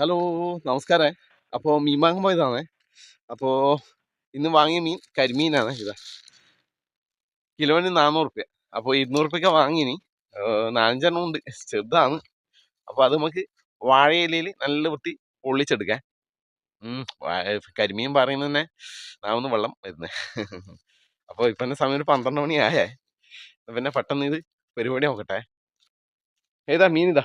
Hello നമസ്കാരം. അപ്പോൾ മീൻ വാങ്ങാൻ പോയതാണേ. അപ്പോൾ ഇന്ന് വാങ്ങിയ മീൻ കരിമീനാണ് ഇതാ. കിലോന് നാനൂറ് റുപ്യ അപ്പോൾ ഇരുന്നൂറ് റുപ്യൊക്കെ വാങ്ങിനി നാലഞ്ചെണ്ണം ഉണ്ട്. ചെറുതാണ്. അപ്പോൾ അത് നമുക്ക് വാഴയിലയിൽ നല്ല വൃത്തി പൊള്ളിച്ചെടുക്കാം. ഉം, വാ- കരിമീൻ പറയുന്നത് തന്നെ നാവുന്ന വെള്ളം വരുന്നത് അപ്പോൾ ഇപ്പം തന്നെ സമയം ഒരു പന്ത്രണ്ട് മണി ആയേ. പിന്നെ പെട്ടെന്ന് ഇത് പരിപാടി നോക്കട്ടെ. ഏതാ മീൻ ഇതാ?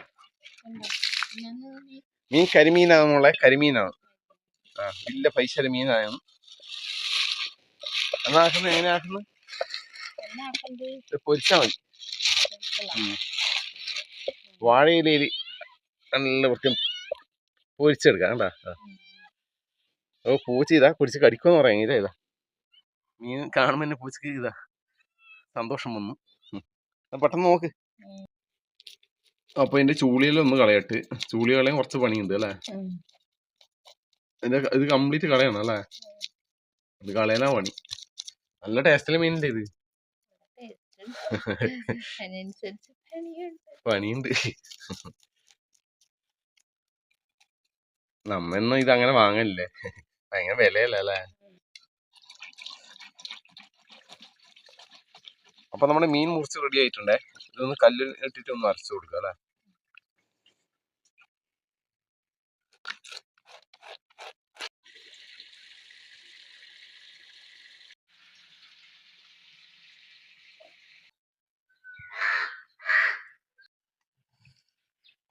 മീൻ കരിമീനാണ് മോളെ കരിമീനാണ്. ആ വലിയ പൈസയുടെ മീനാണ് എന്നാക്കുന്നത് എങ്ങനെ ആക്കുന്നത്? പൊരിച്ചാൽ മതി. വാഴയിലയിൽ നല്ല വൃത്തി പൊരിച്ചെടുക്കാം കേട്ടാ ഓ പൂച്ച ഇതാ പൊരിച്ച് കടിക്കുമെന്ന് പറയാം ഇതാ ഇതാ. മീൻ കാണുമ്പോൾ തന്നെ പൂച്ചക്ക് ഇതാ സന്തോഷം വന്നു. പെട്ടെന്ന് നോക്ക്. അപ്പൊ ഇതിന്റെ ഒന്ന് കളയട്ട്. ചൂളി കളയാൻ കുറച്ച് പണിയുണ്ട് അല്ലേ? ഇതിന്റെ ഇത് കംപ്ലീറ്റ് കളയണം അല്ലേ? ഇത് കളയാനാ പണി. നല്ല ടേസ്റ്റിലെ മീൻ ഇത്. പണിയുണ്ട്. പണിയുണ്ട്. നമ്മൊന്നും ഇത് അങ്ങനെ വാങ്ങല്ലേ ഭയങ്കര വിലയല്ലേ അല്ലേ? അപ്പൊ നമ്മുടെ മീൻ മുറിച്ച് റെഡി ആയിട്ടുണ്ടേ? ഇതൊന്ന് കല്ലിട്ടിട്ട് ഒന്ന് അരച്ചു കൊടുക്കുക അല്ലേ?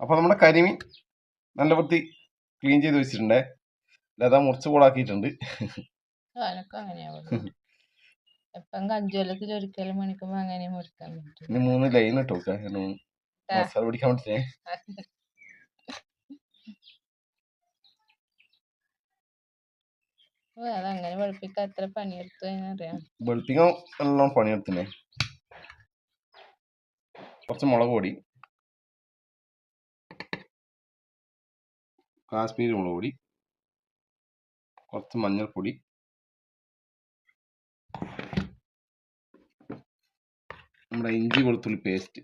അപ്പൊ നമ്മുടെ കരിമീൻ നല്ല വൃത്തി ക്ലീൻ ചെയ്ത് വെച്ചിട്ടുണ്ടേ. ലത മുറിച്ച് കൂടാക്കിയിട്ടുണ്ട് ഞാനൊക്കെ അങ്ങനെയാവുള്ളൂ എപ്പം കഞ്ചോലത്തിൽ ഒരിക്കലും മണിക്കുമ്പോ അങ്ങനെ മുറിക്കാൻ പറ്റും മൂന്ന് ലൈൻ ഇട്ട്. മസാല പിടിക്കാൻ അതങ്ങനെ എത്ര പണിയെടുത്തു വെളുപ്പിക്കാൻ പണിയെടുത്തിനെ. കുറച്ച് മുളക് പൊടി. കാശ്മീരി മുളക് പൊടി കുറച്ച് മഞ്ഞൾപ്പൊടി നമ്മുടെ ഇഞ്ചി വെളുത്തുള്ളി പേസ്റ്റ്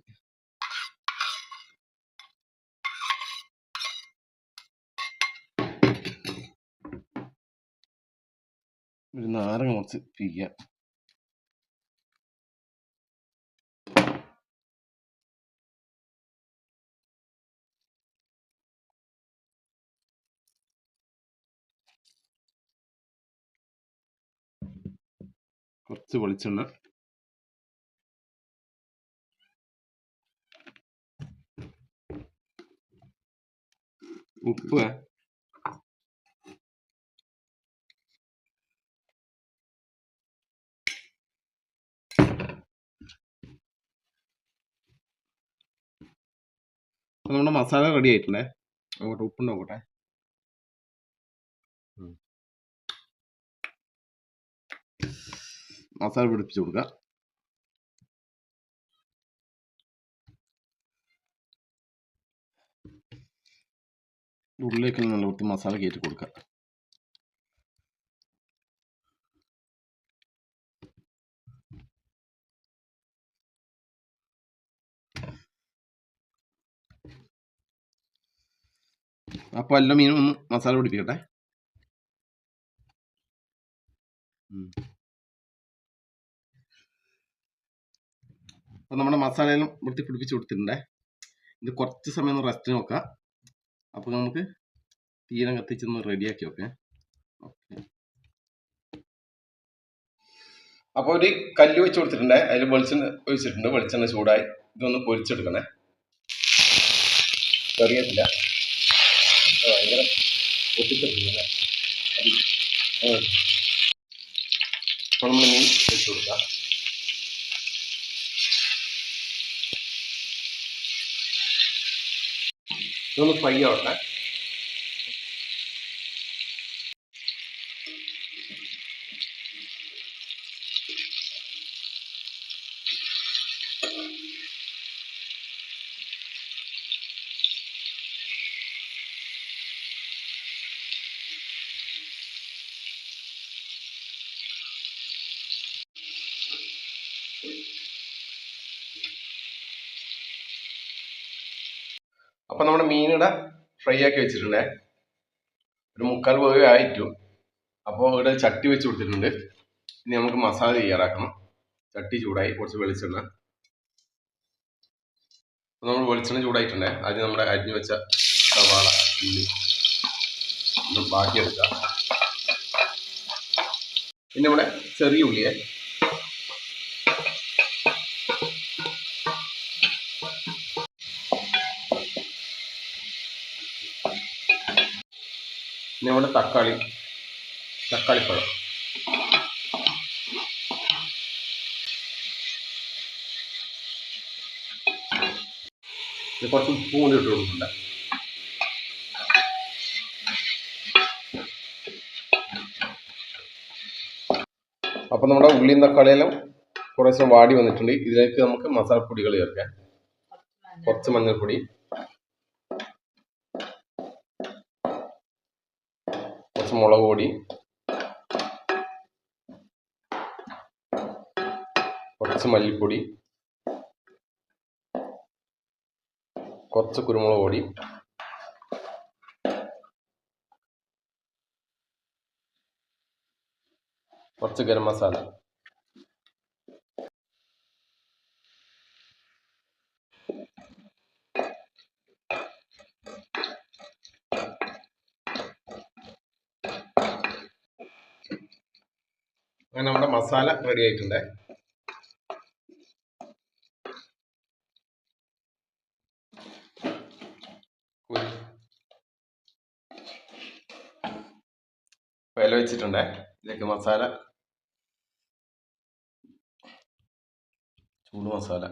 ഒരു നാരങ്ങ കുറച്ച് പിരിയാം കുറച്ച് വെളിച്ചെണ്ണ. ഉപ്പ്. നമ്മുടെ മസാല റെഡി ആയിട്ടുണ്ടേ. അങ്ങോട്ട് ഉപ്പ് നോക്കട്ടെ. മസാല പിടിപ്പിച്ച് കൊടുക്കുക ഉള്ളിലേക്ക് നല്ല വൃത്തി മസാല കയറ്റി കൊടുക്കുക അപ്പൊ എല്ലാ മീനും ഒന്ന് മസാല പിടിപ്പിക്കട്ടെ. ഉം. അപ്പൊ നമ്മുടെ മസാലയെല്ലാം വൃത്തി പിടിപ്പിച്ച് കൊടുത്തിട്ടുണ്ടേ. ഇത് കുറച്ച് സമയം ഒന്ന് റെസ്റ്റ് നോക്കാം. അപ്പോൾ നമുക്ക് തീരം കത്തിച്ചൊന്ന് റെഡിയാക്കി ഓക്കെ ഓക്കെ അപ്പോൾ ഒരു കല്ല് വെച്ച് കൊടുത്തിട്ടുണ്ട്. അതിൽ വെളിച്ചെണ്ണ ഒഴിച്ചിട്ടുണ്ട്. വെളിച്ചെണ്ണ ചൂടായി. ഇതൊന്ന് പൊരിച്ചെടുക്കണേ. കറിയത്തില്ല ഭയങ്കര പൊട്ടിച്ചെടുക്കുന്നല്ലേ അപ്പോൾ നമ്മൾ മീൻ വെച്ച് കൊടുക്കാം. ഇതൊന്ന് ഫ്രൈ ആവട്ടെ അപ്പൊ നമ്മുടെ മീനിടെ ഫ്രൈ ആക്കി വെച്ചിട്ടുണ്ടേ. ഒരു മുക്കാൽ വേവ് ആയിട്ടു. അപ്പോൾ ഇവിടെ ചട്ടി വെച്ച് കൊടുത്തിട്ടുണ്ട്. ഇനി നമുക്ക് മസാല തയ്യാറാക്കണം. ചട്ടി ചൂടായി കുറച്ച് വെളിച്ചെണ്ണ. അപ്പോൾ നമ്മൾ വെളിച്ചെണ്ണ ചൂടായിട്ടുണ്ടേ. ആദ്യം നമ്മുടെ അരിഞ്ഞു വെച്ച സവാള ഉള്ളി ബാക്കി എടുക്കാം പിന്നെ നമ്മുടെ ചെറിയ ഉള്ളിയെ പിന്നെ നമ്മുടെ തക്കാളി തക്കാളിപ്പഴം. കുറച്ച് ഉപ്പ് കൂടി ഇട്ട് കൊടുക്കുന്നുണ്ട് അപ്പം നമ്മുടെ ഉള്ളിയും തക്കാളിയെല്ലാം കുറേശ്ശെ വാടി വന്നിട്ടുണ്ട്. ഇതിലേക്ക് നമുക്ക് മസാലപ്പൊടികൾ ചേർക്കാം. കുറച്ച് മഞ്ഞൾപ്പൊടി. കുറച്ച് മുളക് പൊടി. കുറച്ച് മല്ലിപ്പൊടി. കുറച്ച് കുരുമുളക് പൊടി. കുറച്ച് ഗരം മസാല. അങ്ങനെ നമ്മുടെ മസാല റെഡി ആയിട്ടുണ്ട്. വില വെച്ചിട്ടുണ്ട്. ഇതിലേക്ക് മസാല. ചൂട് മസാല.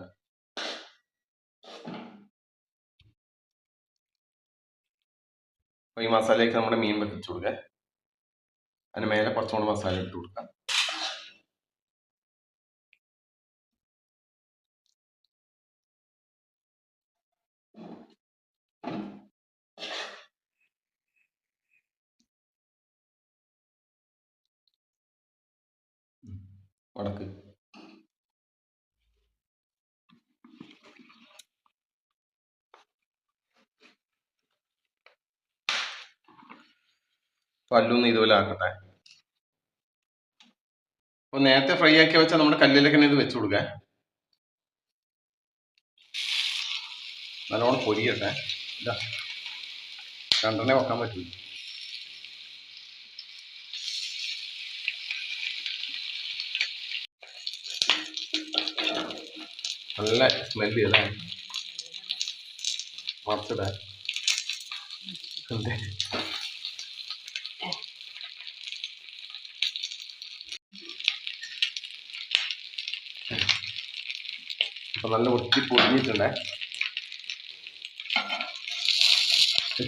അപ്പോൾ ഈ മസാലയ്ക്ക് നമ്മുടെ മീൻ വെച്ച് കൊടുക്കുക അതിന് മേലെ കുറച്ചും കൂടെ മസാല ഇട്ട് കൊടുക്കാം. വടക്ക്. പല്ലൊന്ന് ഇതുപോലെ ആക്കട്ടെ. അപ്പൊ നേരത്തെ ഫ്രൈ ആക്കി വെച്ചാൽ നമ്മുടെ കല്ലിലേക്ക് ഇത് വെച്ചു കൊടുക്കാൻ നല്ലോണം പൊരിയട്ടെ. ഇതാ. രണ്ടെണ്ണേ വെക്കാൻ പറ്റൂ. നല്ല സ്മെൽ അല്ലേ മറച്ചിടാ. അപ്പൊ നല്ല ഒട്ടി പൊടിഞ്ഞിട്ടുണ്ടേ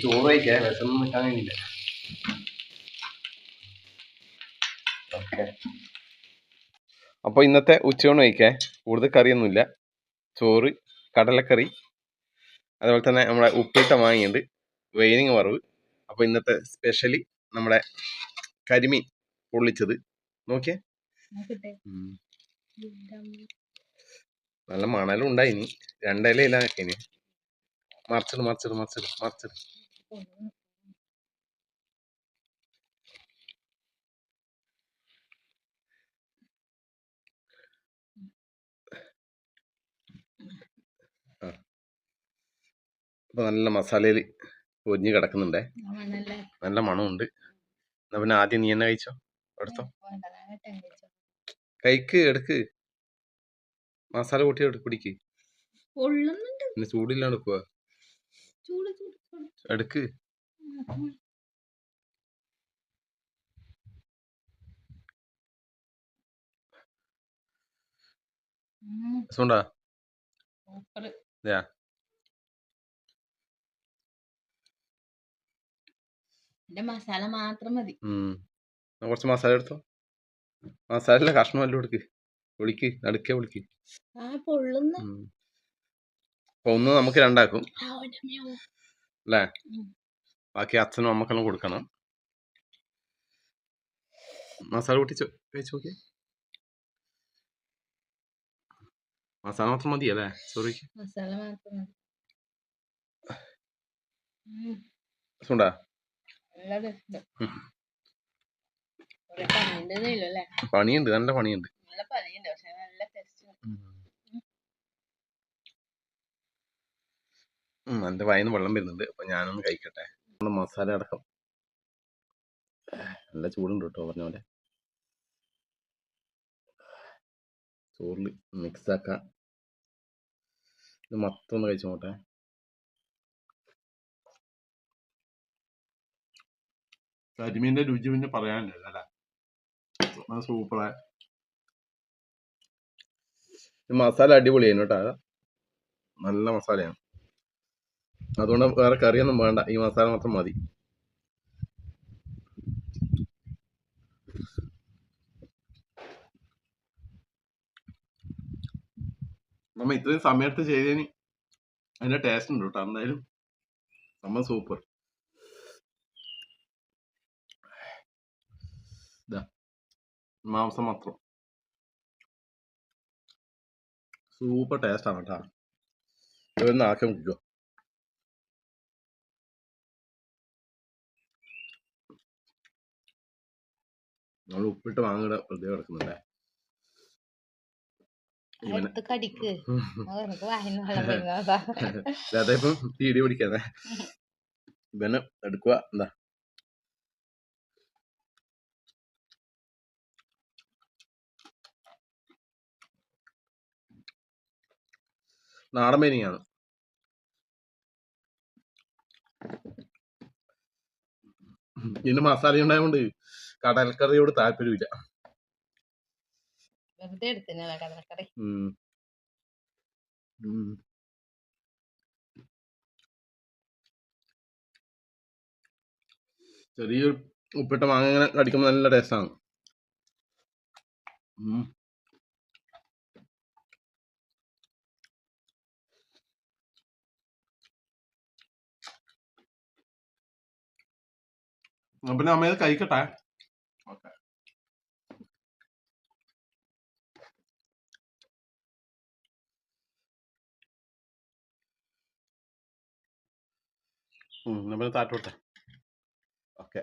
ചോറ് കഴിക്കേ വിശന്ന് നിൽക്കാൻ കഴിഞ്ഞില്ല. ഓക്കെ. അപ്പോൾ ഇന്നത്തെ ഉച്ചയൂണ് കഴിക്കാൻ കൂടുതൽ കറിയൊന്നുമില്ല. ചോറ് കടലക്കറി അതുപോലെ തന്നെ നമ്മുടെ ഉപ്പിട്ട മാങ്ങിയുണ്ട് വെയിനിങ് വറവ്. അപ്പോൾ ഇന്നത്തെ സ്പെഷ്യലി നമ്മുടെ കരിമീൻ പൊള്ളിച്ചത്. നോക്കിയേ. നല്ല മണലും ഉണ്ടായിനി രണ്ടിലയിലൊക്കെ ഇനി. മറിച്ചിട് മറിച്ചിട് മറിച്ചിട് മറിച്ചിട്. അപ്പോൾ നല്ല മസാലയിൽ പൊരിഞ്ഞ് കിടക്കുന്നുണ്ടേ. നല്ല മണമുണ്ട്. എന്നാ പിന്നെ ആദ്യം നീ എന്നെ കഴിച്ചോ? എടുത്തോ കഴിച്ചോ. കഴിക്ക് എടുക്ക്. മസാല കൂട്ടി എടുക്ക് പിടിക്ക് പിന്നെ ചൂടില്ലാണ്ട് പോവാ. ചൂട് ചൂട് ചൂട്. എടുക്ക്. സുണ്ടാ എന്റെ മസാല മാത്രം മതി. കുറച്ച് മസാല എടുത്തോ? മസാലയിലെ കഷ്ണം എല്ലാം എടുക്ക്. വിളിക്ക് നടുക്കെ വിളിക്ക് ആ പൊള്ളുന്ന. ഉം. ഒന്ന് നമുക്ക് രണ്ടാക്കും. അല്ലേ? ബാക്കി അച്ഛനും അമ്മക്കെല്ലാം കൊടുക്കണം. മസാല കൂട്ടി കഴിച്ചു നോക്കി മസാല മാത്രം മതി അല്ലേ? സോറി മസാല മാത്രം മതി. സുണ്ടാ? പണിയുണ്ട് നല്ല പണിയുണ്ട്. എന്റെ വായിന്ന് വെള്ളം വരുന്നുണ്ട് അപ്പൊ ഞാനൊന്ന് കഴിക്കട്ടെ. മസാല അടക്കം. നല്ല ചൂടുണ്ട് കേട്ടോ പറഞ്ഞ പോലെ. ചോറിൽ മിക്സ് ആക്ക. ഇത് മൊത്തം ഒന്ന് കഴിച്ചു കരിമീന്റെ രുചി പിന്നെ പറയാനില്ല അല്ലേ? സൂപ്പറായി മസാല അടിപൊളിയാണ് കേട്ടോ. നല്ല മസാലയാണ്. അതുകൊണ്ട് വേറെ കറിയൊന്നും വേണ്ട. ഈ മസാല മാത്രം മതി. നമ്മ ഇത്രയും സമയത്ത് ചെയ്തതിന് അതിന്റെ ടേസ്റ്റ് ഉണ്ട് കേട്ടോ. എന്തായാലും നമ്മ സൂപ്പർ. ഇതാ മാംസം മാത്രം സൂപ്പർ ടേസ്റ്റ് ആണ് കേട്ടോ ഇതൊന്ന് ആക്കി നോക്കിക്കോ നമ്മൾ ഉപ്പിട്ട് വാങ്ങുക വെറുതെ കിടക്കുന്നുണ്ടേ. ഇവനെ എടുത്ത് കടിക്ക്. അത് എനിക്ക് വായിന്ന് വെള്ളം വരുന്നതാ. അതെ ഇപ്പം തീടി പിടിക്കാതെ ഇവനെ എടുക്കുക എന്താ നാടൻ മീനിങ്ങാണ് ഇതിന് മസാല ഉണ്ടായതുകൊണ്ട് കടൽക്കറിയോട് താല്പര്യമില്ല. വെറുതെ. ചെറിയൊരു ഉപ്പിട്ട മാങ്ങ ഇങ്ങനെ കടിക്കുമ്പോൾ നല്ല ടേസ്റ്റാണ് പിന്നെ അമ്മ ഇത് കഴിക്കട്ടെ. ഓക്കെ. ഉം, താറ്റോട്ടെ ഓക്കെ.